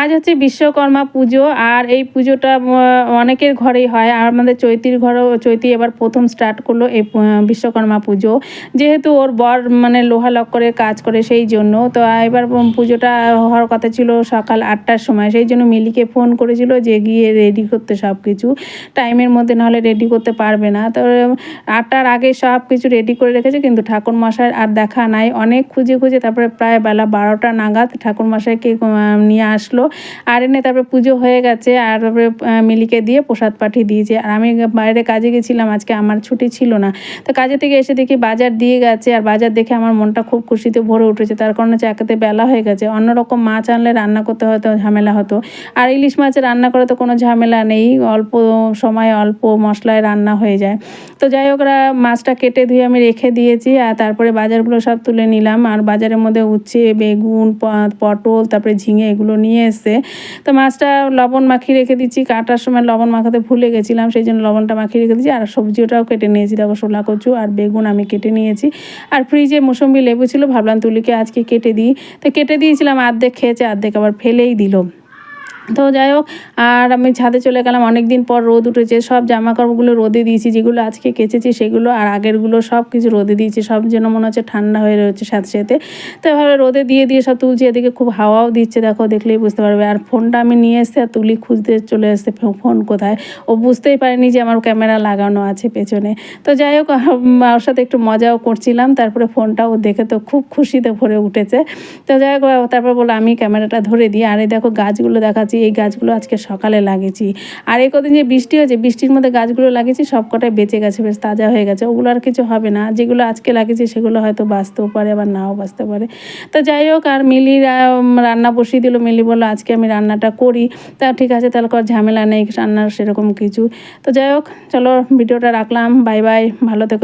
আজ হচ্ছে বিশ্বকর্মা পুজো, আর এই পুজোটা অনেকের ঘরেই হয়। আর আমাদের চৈতির ঘরেও, চৈতি এবার প্রথম স্টার্ট করল এই বিশ্বকর্মা পুজো। যেহেতু ওর বর মানে লোহা লক্করের কাজ করে সেই জন্য, তো এবার পুজোটা হওয়ার কথা ছিল সকাল আটটার সময়। সেই জন্য মিলিকে ফোন করেছিল যে, গিয়ে রেডি করতে সব কিছু টাইমের মধ্যে নাহলে রেডি করতে পারবে না। তো আটটার আগে সব কিছু রেডি করে রেখেছে, কিন্তু ঠাকুর মশাই আর দেখা নাই। অনেক খুঁজে খুঁজে, তারপরে প্রায় বেলা বারোটা নাগাদ ঠাকুর মশাইকে নিয়ে আসলো। আর এনে তারপরে পুজো হয়ে গেছে, আর তারপরে মিলিকে দিয়ে প্রসাদ পাঠিয়ে দিয়েছে। আর আমি বাইরে কাজে গেছিলাম, আজকে আমার ছুটি ছিল না। তো কাজে থেকে এসে দেখি বাজার দিয়ে গেছে, আর বাজার দেখে আমার মনটা খুব খুশিতে ভরে উঠেছে। তার কারণ হচ্ছে চাকাতে বেলা হয়ে গেছে। অন্যরকম মাছ আনলে রান্না করতে হয়তো ঝামেলা হতো। আর ইলিশ মাছে রান্না করে তো কোনো ঝামেলা নেই। অল্প সময় অল্প মশলায় রান্না হয়ে যায়। তো যাই হোক মাছটা কেটে ধুয়ে আমি রেখে দিয়েছি, আর তারপরে বাজারগুলো সব তুলে নিলাম। আর বাজারের মধ্যে উচ্ছে, বেগুন পটল, তারপরে ঝিঙে এগুলো নিয়ে এসে, তো মাছটা লবণ মাখিয়ে রেখে দিচ্ছি। কাটার সময় লবণ মাখাতে ভুলে গেছিলাম, সেই জন্য লবণটা মাখিয়ে রেখে দিচ্ছি। আর সবজি ওটাও কেটে নিয়েছি, দেখো শোলা কচু আর বেগুন আমি কেটে নিয়েছি। আর ফ্রিজে মোসম্বি লেবু ছিল, ভাবলাম তুলিকে আজকে কেটে দিই। তো কেটে দিয়েছিলাম, অর্ধেক খেয়েছে, অর্ধেক আবার ফেলেই দিল। তো যাই হোক, আর আমি ছাদে চলে গেলাম। অনেক দিন পর রোদ উঠেছে, সব জামা কাপড়গুলো রোদে দিয়েছি, যেগুলো আজকে কেচেছি সেগুলো, আর আগেরগুলো সব কিছু রোদে দিয়েছি, সব যেন মনে হচ্ছে ঠান্ডা হয়ে রয়েছে সাথে সাথে। তো এভাবে রোদে দিয়ে দিয়ে সব তুলছি, এদিকে খুব হাওয়াও দিচ্ছে, দেখো, দেখলেই বুঝতে পারবে। আর ফোনটা আমি নিয়ে এসে আর তুলি খুঁজতে চলে ফো- ফোন কোথায়? ও বুঝতেই পারেনি যে আমার ক্যামেরা লাগানো আছে পেছনে। তো যাই হোক ওর সাথে একটু মজাও করছিলাম, তারপরে ফোনটা ও দেখে তো খুব খুশিতে ভরে উঠেছে। তো যাই হোক, তারপর বলল, আমি ক্যামেরাটা ধরে দিই। আর এই দেখো, গাছগুলো দেখাচ্ছি এই গাছগুলো আজকে সকালে লাগিয়েছি। আর এই কদিন যে বৃষ্টি হয়েছে, বৃষ্টির মধ্যে গাছগুলো লাগিয়েছি সব কটাই বেঁচে গেছে, বেশ তাজা হয়ে গেছে। ওগুলো আর কিছু হবে না। যেগুলো আজকে লাগিয়েছি, সেগুলো হয়তো বাঁচতেও পারে আবার নাও বাঁচতে পারে। তো যাই হোক, আর মিলি রান্না বসিয়ে দিল। মিলি বলল, আজকে আমি রান্নাটা করি। তা ঠিক আছে, তাহলে কর ঝামেলা নেই, রান্নার সেরকম কিছু। তো যাই হোক, চলো, ভিডিওটা রাখলাম। বাই বাই, ভালো থেকো।